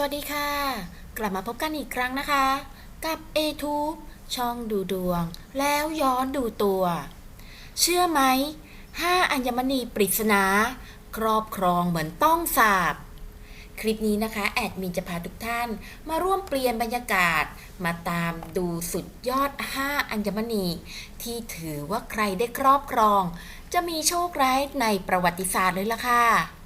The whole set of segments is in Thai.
สวัสดีค่ะ กลับมาพบกันอีกครั้งนะคะ กับ a t u b e ช่องดูดวง แล้วย้อนดูตัว เชื่อไหมห้าอัญมณีปริศนา ครอบครองเหมือนต้องสาบ คลิปนี้นะคะ แอดมินจะพาทุกท่านมาร่วมเปลี่ยนบรรยากาศ มาตามดูสุดยอด 5 อัญมณี ที่ถือว่าใครได้ครอบครอง จะมีโชคร้ายในประวัติศาสตร์เลยล่ะค่ะ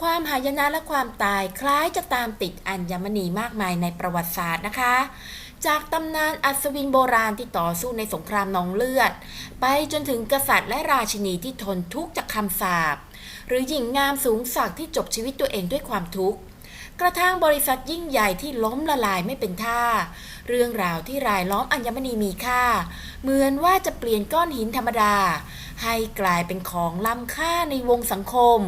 ความหายนะและความตายคล้ายจะตามติดอัญมณีมากมายในประวัติศาสตร์นะคะ จากตำนานอัศวินโบราณที่ต่อสู้ในสงครามนองเลือด ไปจนถึงกษัตริย์และราชินีที่ทนทุกข์จากคำสาปหรือหญิงงามสูงศักดิ์ที่จบชีวิตตัวเองด้วยความทุกข์กระทั่งบริษัทยิ่งใหญ่ที่ล้มละลายไม่เป็นท่า เรื่องราวที่รายล้อมอัญมณีมีค่า เหมือนว่าจะเปลี่ยนก้อนหินธรรมดา ให้กลายเป็นของล้ำค่าในวงสังคม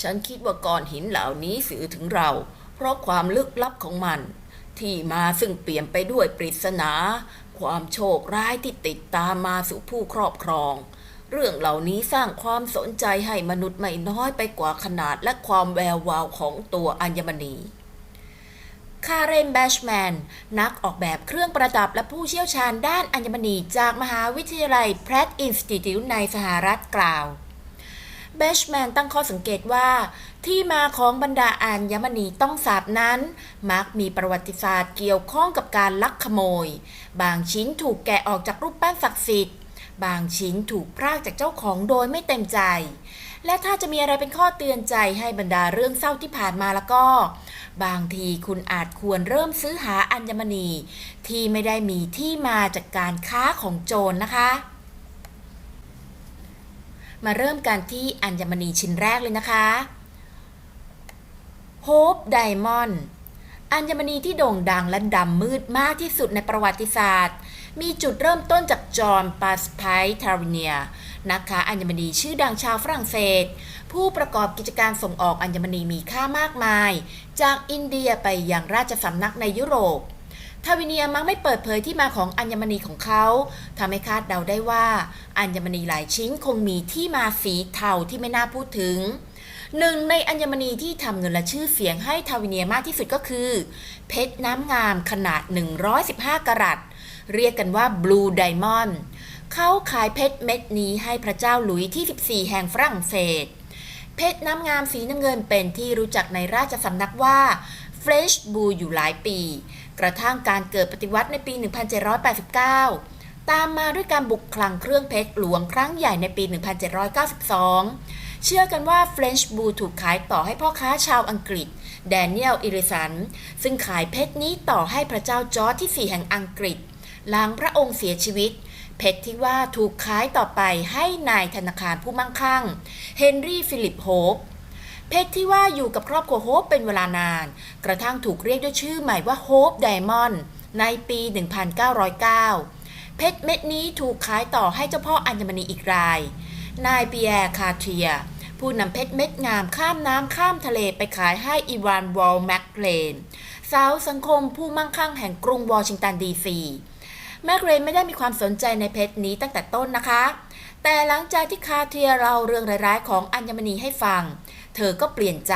ฉันคิดว่าก้อนหินเหล่านี้สื่อถึงเรา เพราะความลึกลับของมัน ที่มาซึ่งเปลี่ยนไปด้วยปริศนา ความโชคร้ายที่ติดตามมาสู่ผู้ครอบครอง เรื่องเหล่านี้สร้างความสนใจให้มนุษย์ไม่น้อยไปกว่าขนาดและความแวววาวของตัวอัญมณีคาเรนแบชแมน นักออกแบบเครื่องประดับและผู้เชี่ยวชาญด้านอัญมณีจากมหาวิทยาลัยแพร t อินสติทิวในสหรัฐกล่าว เบชแมนตั้งข้อสังเกตว่า ที่มาของบรรดาอัญมณีต้องสาบนั้น มักมีประวัติศาสตร์เกี่ยวข้องกับการลักขโมย บางชิ้นถูกแกะออกจากรูปปั้นศักดิ์สิทธิ์ บางชิ้นถูกพรากจากเจ้าของโดยไม่เต็มใจ และถ้าจะมีอะไรเป็นข้อเตือนใจให้บรรดาเรื่องเศร้าที่ผ่านมาแล้วก็ บางทีคุณอาจควรเริ่มซื้อหาอัญมณี ที่ไม่ได้มีที่มาจากการค้าของโจรนะคะ มาเริ่มกันที่อัญมณีชิ้นแรกเลยนะคะ Hope Diamond อัญมณีที่โด่งดังและดำมืดมากที่สุดในประวัติศาสตร์ มีจุดเริ่มต้นจากจอห์นปาสไพทาริเนียนักค้าอัญมณีชื่อดังชาวฝรั่งเศส ผู้ประกอบกิจการส่งออกอัญมณีมีค่ามากมาย จากอินเดียไปยังราชสำนักในยุโรป ทาวิเนียมักไม่เปิดเผยที่มาของอัญมณีของเขาทำให้คาดเดาได้ว่า อัญมณีหลายชิ้นคงมีที่มาสีเทาที่ไม่น่าพูดถึงหนึ่งในอัญมณีที่ทำเงินและชื่อเสียงให้ทาวิเนียมากที่สุดก็คือ เพชรน้ำงามขนาด 115 กรัต เรียกกันว่า Blue Diamond เขาขายเพชรเม็ดนี้ให้พระเจ้าหลุยที่ 14 แห่งฝรั่งเศส เพชรน้ำงามสีน้ำเงินเป็นที่รู้จักในราชสำนักว่า French Blue อยู่หลายปี กระทั่งการเกิดปฏิวัติในปี 1789 ตามมาด้วยการบุกคลังเครื่องเพชรหลวงครั้งใหญ่ในปี 1792 เชื่อกันว่า French Blue ถูกขายต่อให้พ่อค้าชาวอังกฤษแดเนียลอิริสัน ซึ่งขายเพชรนี้ต่อให้พระเจ้าจอร์จที่ 4 แห่งอังกฤษหลังพระองค์เสียชีวิต เพชรที่ว่าถูกขายต่อไปให้นายธนาคารผู้มั่งคั่ง เฮนรี่ฟิลิปโฮป เพชรที่ว่าอยู่กับครอบครัวโฮปเป็นเวลานาน กระทั่งถูกเรียกด้วยชื่อใหม่ว่าโฮปไดมอนด์ในปี 1909 เพชรเม็ดนี้ถูกขายต่อให้เจ้าพ่ออัญมณีอีกราย นายเปียร์คาเทีย ผู้นำเพชรเม็ดงามข้ามน้ำข้ามทะเลไปขายให้อีวานวอลแมคเลนสาวสังคมผู้มั่งคั่งแห่งกรุงวอชิงตันดีซีแมคเรนไม่ได้มีความสนใจในเพชรนี้ตั้งแต่ต้นนะคะ แต่หลังจากที่คาเทียเราเรื่องร้ายๆของอัญมณีให้ฟัง เธอก็เปลี่ยนใจ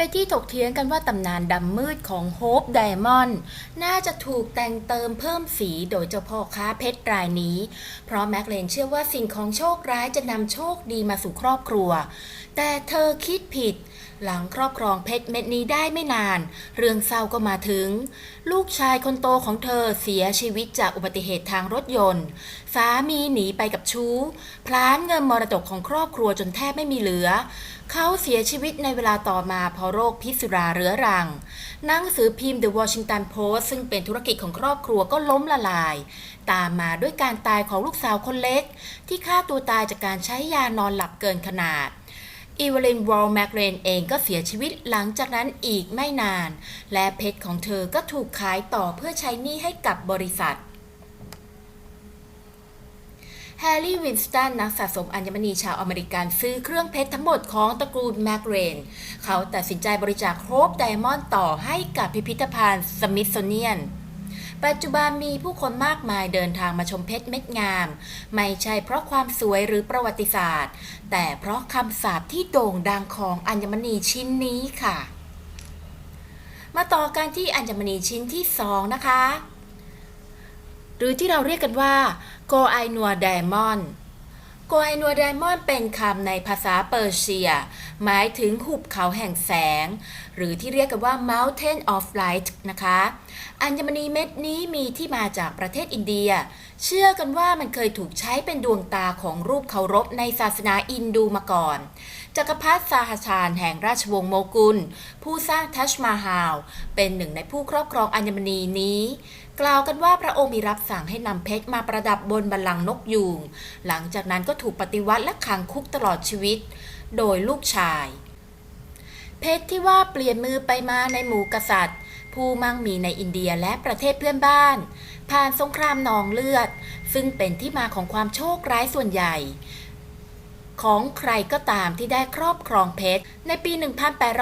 ไปที่ถกเถียงกันว่าตำนานดำมืดของโฮปไดมอนด์น่าจะถูกแต่งเติมเพิ่มสีโดยเจ้าพ่อค้าเพชรรายนี้ เพราะแม็กเลนเชื่อว่าสิ่งของโชคร้ายจะนำโชคดีมาสู่ครอบครัว แต่เธอคิดผิด หลังครอบครองเพชรเม็ดนี้ได้ไม่นาน เรื่องเศร้าก็มาถึง ลูกชายคนโตของเธอเสียชีวิตจากอุบัติเหตุทางรถยนต์ สามีหนีไปกับชู้ พลานเงินมรดกของครอบครัวจนแทบไม่มีเหลือ เขาเสียชีวิตในเวลาต่อมาเพราะโรคพิษสุราเรื้อรัง หนังสือพิมพ์ The Washington Post ซึ่งเป็นธุรกิจของครอบครัวก็ล้มละลาย ตามมาด้วยการตายของลูกสาวคนเล็ก ที่ฆ่าตัวตายจากการใช้ยานอนหลับเกินขนาด อีเวลินวอลแมกเรนเองก็เสียชีวิตหลังจากนั้นอีกไม่นาน และเพชรของเธอก็ถูกขายต่อเพื่อใช้หนี้ให้กับบริษัทแฮร์รี่วินสตันนักสะสมอัญมณีชาวอเมริกันซื้อเครื่องเพชรทั้งหมดของตระกูลแมกเรน เขาตัดสินใจบริจาคโฮปไดมอนด์ต่อให้กับพิพิธภัณฑ์สมิธโซเนียน ปัจจุบันมีผู้คนมากมายเดินทางมาชมเพชรเม็ดงาม ไม่ใช่เพราะความสวยหรือประวัติศาสตร์ แต่เพราะคำสาปที่โด่งดังของอัญมณีชิ้นนี้ค่ะ มาต่อกันที่อัญมณีชิ้นที่2นะคะ หรือที่เราเรียกกันว่าโกไอนัวไดมอนด์ โกไอนัวไดมอนด์เป็นคำในภาษาเปอร์เซีย หมายถึงหุบเขาแห่งแสง หรือที่เรียกกันว่า Mountain of Light นะคะ อัญมณีเม็ดนี้มีที่มาจากประเทศอินเดีย เชื่อกันว่ามันเคยถูกใช้เป็นดวงตาของรูปเคารพในศาสนาอินดูมาก่อน จักรพรรดิซาฮาชานแห่งราชวงศ์โมกุล ผู้สร้างทัชมาฮาล เป็นหนึ่งในผู้ครอบครองอัญมณีนี้ กล่าวกันว่าพระองค์มีรับสั่งให้นำเพชรมาประดับบนบัลลังก์นกยูงหลังจากนั้นก็ถูกปฏิวัติและขังคุกตลอดชีวิต โดยลูกชาย เพชรที่ว่าเปลี่ยนมือไปมาในหมู่กษัตริย์ ผู้มั่งมีในอินเดียและประเทศเพื่อนบ้าน ผ่านสงครามนองเลือด ซึ่งเป็นที่มาของความโชคร้ายส่วนใหญ่ ของใครก็ตามที่ได้ครอบครองเพชร ในปี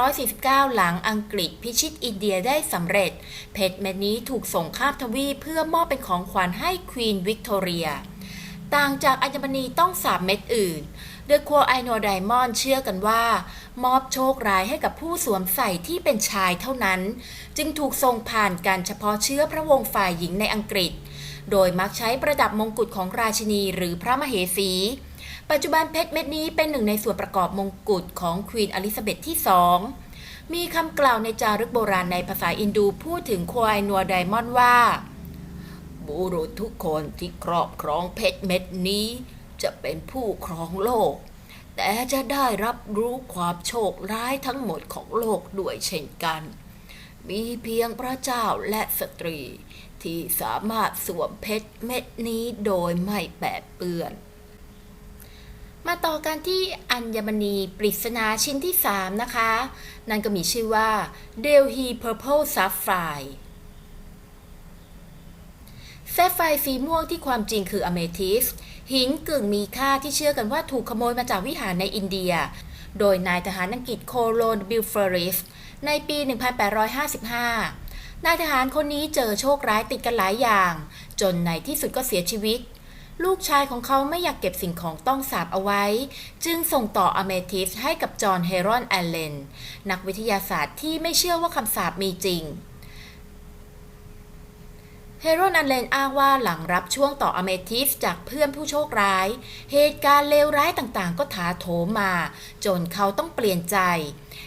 1849 หลังอังกฤษพิชิตอินเดียได้สำเร็จ เพชรเม็ดนี้ถูกส่งข้ามทวีปเพื่อมอบเป็นของขวัญให้ควีนวิกตอเรีย ต่างจากอัญมณีต้องสาบเม็ดอื่นเดอะควอไอโนไดมอนเชื่อกันว่า มอบโชคร้ายให้กับผู้สวมใส่ที่เป็นชายเท่านั้น จึงถูกส่งผ่านการเฉพาะเชื้อพระวงศ์ฝ่ายหญิงในอังกฤษ โดยมักใช้ประดับมงกุฎของราชินีหรือพระมเหสี ปัจจุบันเพชรเม็ดนี้เป็นหนึ่งในส่วนประกอบมงกุฎของควีนอลิซาเบธที่สองมีคำกล่าวในจารึกโบราณในภาษาอินดูพูดถึงควายนัวไดมอนด์ว่า บุรุษทุกคนที่ครอบครองเพชรเม็ดนี้ จะเป็นผู้ครองโลก แต่จะได้รับรู้ความโชคร้ายทั้งหมดของโลกด้วยเช่นกัน มีเพียงพระเจ้าและสตรี ที่สามารถสวมเพชรเม็ดนี้โดยไม่แปดเปื้อน มาต่อกันที่อัญมณีปริศนาชิ้นที่ 3 นะคะ นั่นก็มีชื่อว่า Delhi Purple Sapphire แซฟไฟร์สีม่วงที่ความจริงคืออเมทิสหินกึ่งมีค่าที่เชื่อกันว่าถูกขโมยมาจากวิหารในอินเดีย โดยนายทหารอังกฤษโคโลนบิลเฟอริสในปี 1855 นายทหารคนนี้เจอโชคร้ายติดกันหลายอย่าง จนในที่สุดก็เสียชีวิต ลูกชายของเขาไม่อยากเก็บสิ่งของต้องสาบเอาไว้ จึงส่งต่ออเมทิสให้กับจอห์นเฮรอนแอลเลน นักวิทยาศาสตร์ที่ไม่เชื่อว่าคำสาบมีจริง โรนันเลนอ้างว่าหลังรับช่วงต่ออเมทิสจากเพื่อนผู้โชคร้าย เหตุการณ์เลวร้ายต่างๆ ก็ถาโถมมา จนเขาต้องเปลี่ยนใจ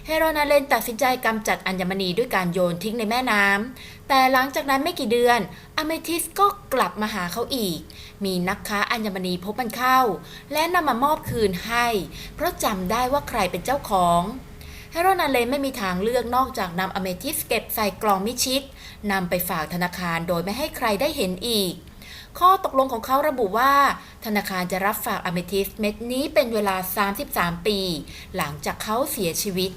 เฮโรนันเลนตัดสินใจกำจัดอัญมณีด้วยการโยนทิ้งในแม่น้ำ แต่หลังจากนั้นไม่กี่เดือน อเมทิสก็กลับมาหาเขาอีก มีนักค้าอัญมณีพบมันเข้า และนำมามอบคืนให้ เพราะจำได้ว่าใครเป็นเจ้าของ เฮโรนันเลนไม่มีทางเลือกนอกจากนำอเมทิสเก็บใส่กล่องมิชิดนำไปฝากธนาคารโดยไม่ให้ใครได้เห็นอีก ข้อตกลงของเขาระบุว่า ธนาคารจะรับฝากอเมทิสเม็ดนี้เป็นเวลา 33 ปี หลังจากเขาเสียชีวิต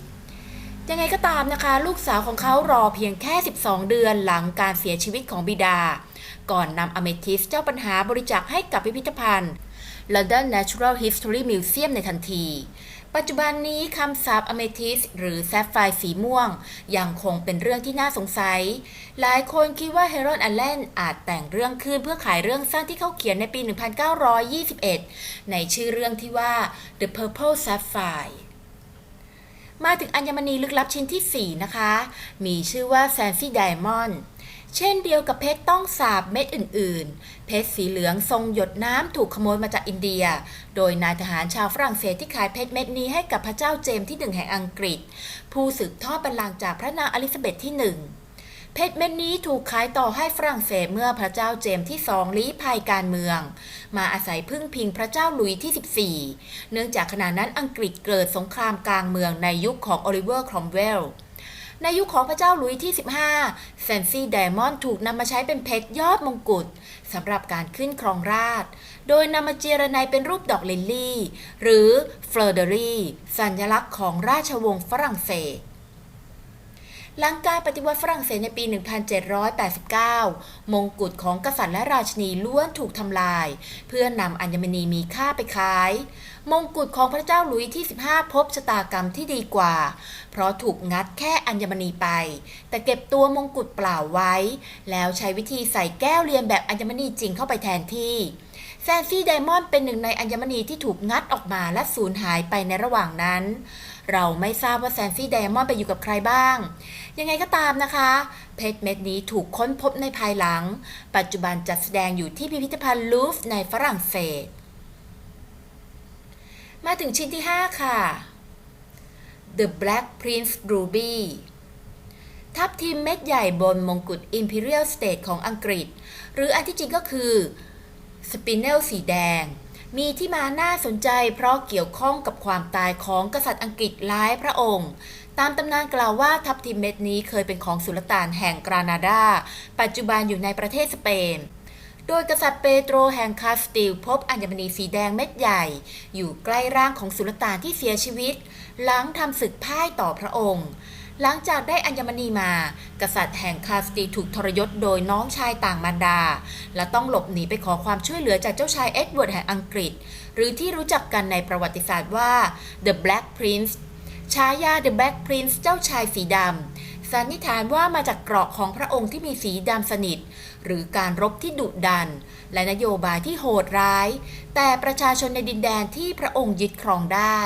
ยังไงก็ตามนะคะ ลูกสาวของเขารอเพียงแค่ 12 เดือนหลังการเสียชีวิตของบิดา ก่อนนำอเมทิสเจ้าปัญหาบริจาคให้กับพิพิธภัณฑ์ London Natural History Museum ในทันที ปัจจุบันนี้คำสาปอเมทิสหรือแซฟไฟร์สีม่วง ยังคงเป็นเรื่องที่น่าสงสัย หลายคนคิดว่าเฮโรนอัลเลนอาจแต่งเรื่องขึ้นเพื่อขายเรื่องสั้นที่เขาเขียนในปี 1921 ในชื่อเรื่องที่ว่า The Purple Sapphire มาถึงอัญมณีลึกลับชิ้นที่ 4 นะคะ มีชื่อว่า Fancy Diamond เช่นเดียวกับเพชรต้องสาบเม็ดอื่น ๆ เพชรสีเหลืองทรงหยดน้ำถูกขโมยมาจากอินเดีย โดยนายทหารชาวฝรั่งเศสที่ขายเพชรเม็ดนี้ให้กับพระเจ้าเจมส์ที่หนึ่งแห่งอังกฤษ ผู้สืบทอดบัลลังก์จากพระนางอลิซาเบธที่หนึ่งเพชรเม็ดนี้ถูกขายต่อให้ฝรั่งเศสเมื่อพระเจ้าเจมส์ที่สองลี้ภัยการเมือง มาอาศัยพึ่งพิงพระเจ้าหลุยส์ที่ 14 เนื่องจากขณะนั้นอังกฤษเกิดสงครามกลางเมืองในยุคของโอลิเวอร์ครอมเวล ในยุคของพระเจ้าหลุยส์ที่ 15เซนซี่ไดมอนด์ถูกนำมาใช้เป็นเพชรยอดมงกุฎสำหรับการขึ้นครองราช โดยนำมาเจรไนเป็นรูปดอกลิลลี่ หรือเฟลเดอรี่ สัญลักษณ์ของราชวงศ์ฝรั่งเศส หลังการปฏิวัติฝรั่งเศสในปี 1789 มงกุฎของกษัตริย์และราชินีล้วนถูกทำลาย เพื่อนำอัญมณีมีค่าไปขาย มงกุฎของพระเจ้าหลุยส์ที่ 15 พบชะตากรรมที่ดีกว่า เพราะถูกงัดแค่อัญมณีไป แต่เก็บตัวมงกุฎเปล่าไว้ แล้วใช้วิธีใส่แก้วเรียนแบบอัญมณีจริงเข้าไปแทนที่แซนซี่ไดมอนด์เป็นหนึ่งในอัญมณีที่ถูกงัดออกมาและสูญหายไปในระหว่างนั้น เราไม่ทราบว่าแซนซี่ไดมอนด์ไปอยู่กับใครบ้าง ยังไงก็ตามนะคะ เพชรเม็ดนี้ถูกค้นพบในภายหลัง ปัจจุบันจัดแสดงอยู่ที่พิพิธภัณฑ์ลูฟในฝรั่งเศส มาถึงชิ้นที่ 5 ค่ะ The Black Prince Ruby ทับทิมเม็ดใหญ่บนมงกุฎ Imperial State ของอังกฤษ หรืออันที่จริงก็คือ สปินเนลสีแดง มีที่มาน่าสนใจเพราะเกี่ยวข้องกับความตายของกษัตริย์อังกฤษหลายพระองค์ ตามตำนานกล่าวว่าทับทิมเม็ดนี้เคยเป็นของสุลต่านแห่งกรานาดา ปัจจุบันอยู่ในประเทศสเปน โดยกษัตริย์เปโตรแห่งคาสติลพบอัญมณีสีแดงเม็ดใหญ่ อยู่ใกล้ร่างของสุลต่านที่เสียชีวิต หลังทำศึกพ่ายต่อพระองค์ หลังจากได้อัญมณีมา กษัตริย์แห่งคาสติลถูกทรยศโดยน้องชายต่างมารดา และต้องหลบหนีไปขอความช่วยเหลือจากเจ้าชายเอ็ดเวิร์ดแห่งอังกฤษ หรือที่รู้จักกันในประวัติศาสตร์ว่า The Black Prince ฉายา The Black Prince เจ้าชายสีดำสันนิษฐานว่ามาจากเกราะของพระองค์ที่มีสีดำสนิท หรือการรบที่ดุดัน และนโยบายที่โหดร้าย แต่ประชาชนในดินแดนที่พระองค์ยึดครองได้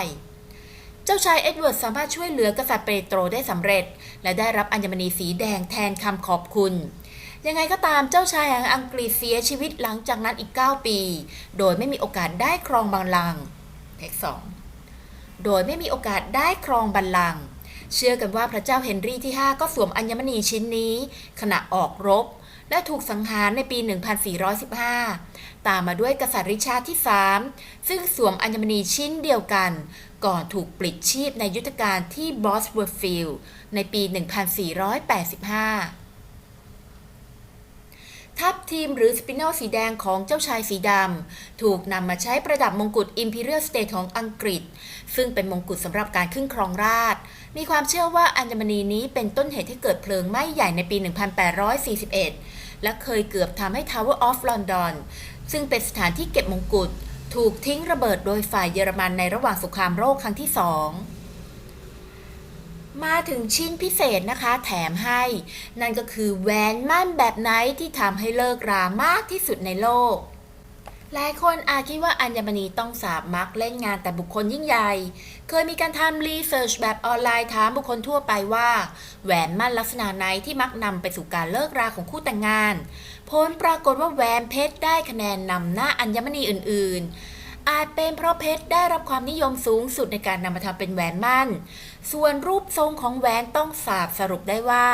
เจ้าชายเอ็ดเวิร์ดสามารถช่วยเหลือกษัตริย์เปโตรได้สำเร็จ และได้รับอัญมณีสีแดงแทนคำขอบคุณยังไงก็ตามเจ้าชายแห่งอังกฤษเสียชีวิตหลังจากนั้นอีก 9 ปี โดยไม่มีโอกาสได้ครองบัลลังก์เทคสองโดยไม่มีโอกาสได้ครองบัลลังก์เชื่อกันว่าพระเจ้าเฮนรี่ที่ 5 ก็สวมอัญมณีชิ้นนี้ ขณะออกรบ และถูกสังหารในปี 1415 ตามมาด้วยกษัตริย์ริชาร์ดที่ 3 ซึ่งสวมอัญมณีชิ้นเดียวกัน ก่อนถูกปลิดชีพในยุทธการที่บอสเวอร์ฟิลด์ในปี 1485 ทับทีมหรือสปินอลสีแดงของเจ้าชายสีดำ ถูกนำมาใช้ประดับมงกุฎ Imperial State ของอังกฤษ ซึ่งเป็นมงกุฎสำหรับการขึ้นครองราช มีความเชื่อว่าอัญมณีนี้เป็นต้นเหตุให้เกิดเพลิงไหม้ใหญ่ในปี 1841 และเคยเกือบทำให้ Tower of London ซึ่งเป็นสถานที่เก็บมงกุฎ ถูกทิ้งระเบิดโดยฝ่ายเยอรมันในระหว่างสงครามโลกครั้งที่สองมาถึงชิ้นพิเศษนะคะ แถมให้ นั่นก็คือแหวนมั่นแบบไหนที่ทำให้เลิกรามากที่สุดในโลก หลายคนอาจคิดว่าอัญมณีต้องสาบมักเล่นงานแต่บุคคลยิ่งใหญ่ เคยมีการทำรีเสิร์ชแบบออนไลน์ถามบุคคลทั่วไปว่า แหวนมั่นลักษณะไหนที่มักนำไปสู่การเลิกราของคู่แต่งงาน ผลปรากฏว่าแหวนเพชรได้คะแนนนำหน้าอัญมณีอื่น ๆ อาจเป็นเพราะเพชรได้รับความนิยมสูงสุดในการนำมาทำเป็นแหวนมั่น ส่วนรูปทรงของแหวนต้องสาบสรุปได้ว่า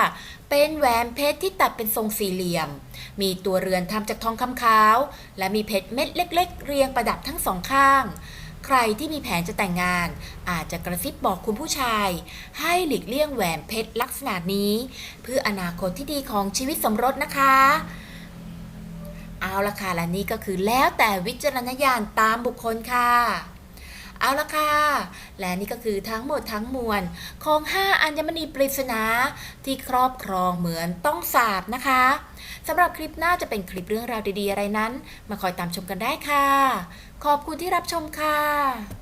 เป็นแหวนเพชรที่ตัดเป็นทรงสี่เหลี่ยม มีตัวเรือนทำจากทองคำขาว และมีเพชรเม็ดเล็ก ๆ เรียงประดับทั้งสองข้างใครที่มีแผนจะแต่งงาน อาจจะกระซิบบอกคุณผู้ชาย ให้หลีกเลี่ยงแหวนเพชรลักษณะนี้ เพื่ออนาคตที่ดีของชีวิตสมรสนะคะ เอาละค่ะ และนี่ก็คือแล้วแต่วิจารณญาณตามบุคคลค่ะ เอาละค่ะ และนี่ก็คือทั้งหมดทั้งมวลของ 5 อัญมณีปริศนาที่ครอบครองเหมือนต้องสาบนะคะสำหรับคลิปหน้าจะเป็นคลิปเรื่องราวดีๆอะไรนั้น มาคอยตามชมกันได้ค่ะ ขอบคุณที่รับชมค่ะ